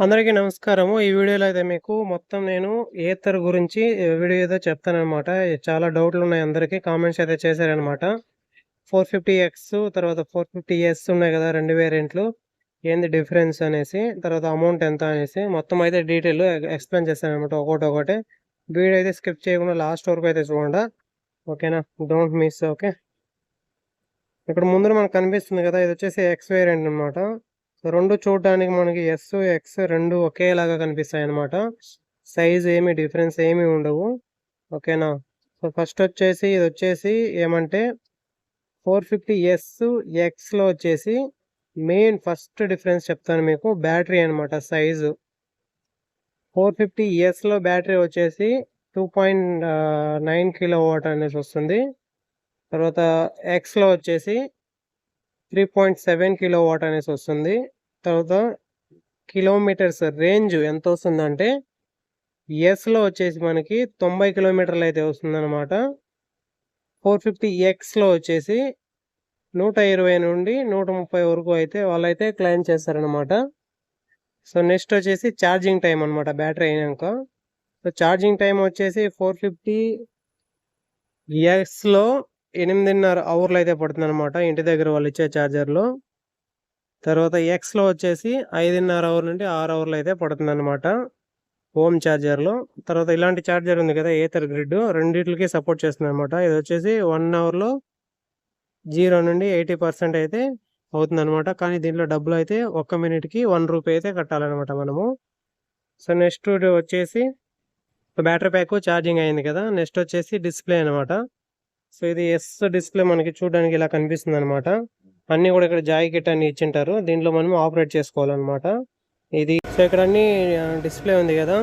అందరికీ నమస్కారము. ఈ వీడియోలో అయితే మీకు మొత్తం నేను ఏతర్ గురించి వీడియో ఏదో చెప్తానమాట చాలా డౌట్లు ఉన్నాయి అందరికీ కామెంట్స్ అయితే చేశారనమాట. 450ఎక్స్ తర్వాత 450ఎస్ ఉన్నాయి కదా! రెండు వేరియంట్లు. ఏంది డిఫరెన్స్ అనేసి, తర్వాత అమౌంట్ ఎంత అనేసి మొత్తం అయితే డీటెయిల్ ఎ ఎక్స్‌ప్లెయిన్ ఒకటి ఒకటి వీడియో అయితే స్కిప్ చేయకుండా లాస్ట్ వరకు అయితే చూడండి. ఓకేనా? Don't miss okay. ఇక్కడ ముందు మనకు కనిపిస్తుంది కదా! ఇది వచ్చేసి ఎక్స్ వేరియంట్ అనమాట. సో రెండు చూడడానికి మనకి ఎస్, ఎక్స్ రెండు ఒకేలాగా కనిపిస్తాయి అనమాట సైజ్ ఏమి డిఫరెన్స్ ఏమి ఉండవు. ఓకేనా? సో ఫస్ట్ వచ్చేసి ఇది వచ్చేసి ఏమంటే 450ఎస్, ఎక్స్‌లో వచ్చేసి మెయిన్ ఫస్ట్ డిఫరెన్స్ చెప్తాను మీకు బ్యాటరీ అనమాట సైజు. 450ఎస్‌లో బ్యాటరీ వచ్చేసి 2.9 కిలోవాట్ అనేసి వస్తుంది. తర్వాత ఎక్స్‌లో వచ్చేసి three point seven kilo watt అనేసి వస్తుంది. తర్వాత కిలోమీటర్స్ రేంజ్ ఎంత వస్తుందంటే ఎస్‌లో వచ్చేసి మనకి 90 కిలోమీటర్లు అయితే వస్తుందనమాట. 450ఎక్స్‌లో వచ్చేసి 120 నుండి 130 వరకు అయితే వాళ్ళైతే క్లెయిమ్ చేస్తారనమాట. సో నెక్స్ట్ వచ్చేసి ఛార్జింగ్ టైం అనమాట బ్యాటరీ అయినాక సో ఛార్జింగ్ టైం వచ్చేసి 450ఎస్‌లో 8:30 అవర్లు అయితే పడుతుందనమాట ఇంటి దగ్గర వాళ్ళు ఇచ్చే ఛార్జర్‌లో. తర్వాత ఎక్స్‌లో వచ్చేసి 5:30 అవర్ నుండి ఆరు అవర్లు అయితే పడుతుందనమాట. హోమ్ ఛార్జర్‌లో. తర్వాత ఇలాంటి ఛార్జర్ ఉంది కదా! ఏథర్ గ్రిడ్ రెండింటికి సపోర్ట్ చేస్తుందనమాట. ఇదొచ్చేసి 1 అవర్‌లో జీరో నుండి 80% అయితే అవుతుందనమాట. కానీ దీంట్లో డబ్బులు అయితే ఒక్క మినిట్‌కి వన్ రూపీ అయితే కట్టాలన్నమాట మనము. సో నెక్స్ట్ వచ్చేసి బ్యాటరీ ప్యాక్ ఛార్జింగ్ అయింది కదా! నెక్స్ట్ వచ్చేసి డిస్‌ప్లే అనమాట. సో ఇది ఎస్ డిస్‌ప్లే మనకి చూడడానికి ఇలా కనిపిస్తుంది అనమాట అన్నీ కూడా ఇక్కడ జాయ్ కిట్ అని ఇచ్చింటారు. దీంట్లో మనం ఆపరేట్ చేసుకోవాలన్నమాట ఇది సో ఇక్కడ అన్ని డిస్‌ప్లే ఉంది కదా!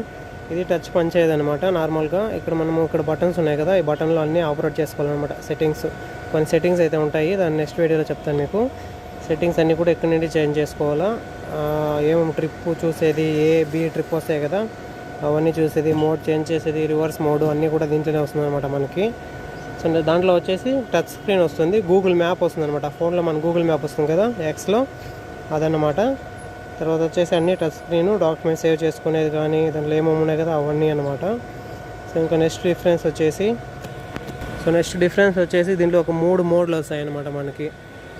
ఇది టచ్ పనిచేయదు అనమాట నార్మల్‌గా. ఇక్కడ మనము ఇక్కడ బటన్స్ ఉన్నాయి కదా! ఈ బటన్‌లో అన్నీ ఆపరేట్ చేసుకోవాలనమాట సెట్టింగ్స్. కొన్ని సెట్టింగ్స్ అయితే ఉంటాయి. దాన్ని నెక్స్ట్ వీడియోలో చెప్తాను మీకు. సెట్టింగ్స్ అన్నీ కూడా ఎక్కడి నుండి చేంజ్ చేసుకోవాలా. ఆహ్, ఏమేమి ట్రిప్ చూసేది ఏ, బి ట్రిప్ వస్తాయి కదా! అవన్నీ చూసేది, మోడ్ చేంజ్ చేసేది, రివర్స్ మోడ్ అన్నీ కూడా దీంట్లోనే వస్తుందనమాట మనకి. సో దాంట్లో వచ్చేసి టచ్ స్క్రీన్ వస్తుంది. గూగుల్ మ్యాప్ వస్తుంది అనమాట ఫోన్‌లో మన గూగుల్ మ్యాప్ వస్తుంది కదా! ఎక్స్‌లో అదనమాట తర్వాత వచ్చేసి అన్ని టచ్ స్క్రీను డాక్యుమెంట్స్ సేవ్ చేసుకునేది కానీ దాంట్లో ఏమేమి ఉన్నాయి కదా! అవన్నీ అనమాట. సో ఇంకా నెక్స్ట్ డిఫరెన్స్ వచ్చేసి సో నెక్స్ట్ డిఫరెన్స్ వచ్చేసి దీంట్లో ఒక మూడు మోడ్‌లు వస్తాయి అనమాట మనకి.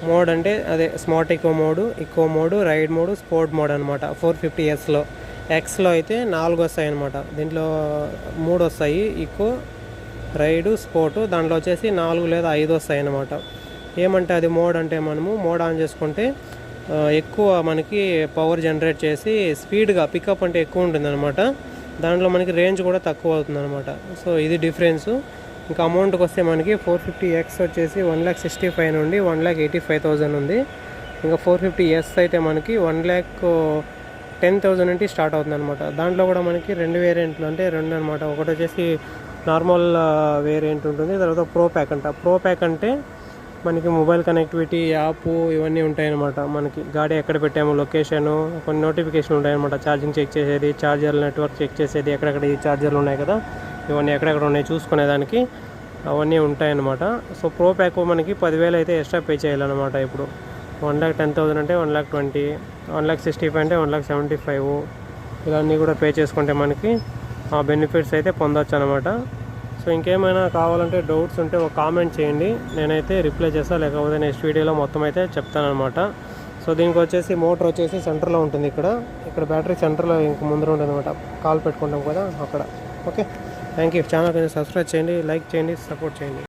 మోడ్ అంటే అదే స్మార్ట్ ఎక్కువ mode, eco mode, ride mode, sport mode అనమాట 450ఎస్‌లో. ఎక్స్‌లో అయితే నాలుగు వస్తాయి అనమాట దీంట్లో మూడు వస్తాయి. ఇకో, రైడు, స్పోర్టు దాంట్లో వచ్చేసి నాలుగు లేదా ఐదు వస్తాయి అనమాట ఏమంటే అది మోడ్ అంటే మనము మోడ్ ఆన్ చేసుకుంటే ఎక్కువ మనకి పవర్ జనరేట్ చేసి స్పీడ్‌గా పికప్ అంటే ఎక్కువ ఉంటుందనమాట. దాంట్లో మనకి రేంజ్ కూడా తక్కువ అవుతుందనమాట. సో ఇది డిఫరెన్సు. ఇంకా అమౌంట్‌కి వస్తే మనకి 450ఎక్స్ వచ్చేసి 1,65,000 నుండి 1,85,000 ఉంది. ఇంకా 450ఎస్ అయితే మనకి 1,10,000 నుండి స్టార్ట్ అవుతుందనమాట. దాంట్లో కూడా మనకి రెండు వేరియంట్లు అంటే రెండు అనమాట. ఒకటి వచ్చేసి నార్మల్ వేరియంట్ ఉంటుంది. తర్వాత ప్రో ప్యాక్ అంట. ప్రో ప్యాక్ అంటే మనకి మొబైల్ కనెక్టివిటీ, యాప్ ఇవన్నీ ఉంటాయన్నమాట. మనకి గాడి ఎక్కడ పెట్టాము లొకేషను కొన్ని నోటిఫికేషన్లు ఉంటాయన్నమాట. ఛార్జింగ్ చెక్ చేసేది, ఛార్జర్ నెట్వర్క్ చెక్ చేసేది, ఎక్కడెక్కడ ఈ ఛార్జర్లు ఉన్నాయి కదా! ఇవన్నీ ఎక్కడెక్కడ ఉన్నాయి చూసుకునేదానికి అవన్నీ ఉంటాయన్నమాట. సో ప్రో ప్యాక్ మనకి పదివేలు అయితే ఎక్స్ట్రా పే చేయాలన్నమాట ఇప్పుడు. 1,10,000 అంటే 1,20,000 1,65,000 అంటే 1,75,000 ఇలా అన్నీ కూడా పే చేసుకుంటే మనకి ఆ బెనిఫిట్స్ అయితే పొందొచ్చనమాట. సో ఇంకేమైనా కావాలంటే డౌట్స్ ఉంటే ఒక కామెంట్ చేయండి. నేనైతే రిప్లై చేస్తాను లేకపోతే నెక్స్ట్ వీడియోలో మొత్తం అయితే చెప్తాననమాట. సో దీనికి వచ్చేసి మోటర్ వచ్చేసి సెంటర్‌లో ఉంటుంది ఇక్కడ. ఇక్కడ బ్యాటరీ సెంటర్‌లో ఇంక ముందర ఉంటుందనమాట. కాల్ పెట్టుకుంటాం కదా! అక్కడ. ఓకే. Thank you. ఛానల్ కొంచెం సబ్స్క్రైబ్ చేయండి, లైక్ చేయండి, సపోర్ట్ చేయండి.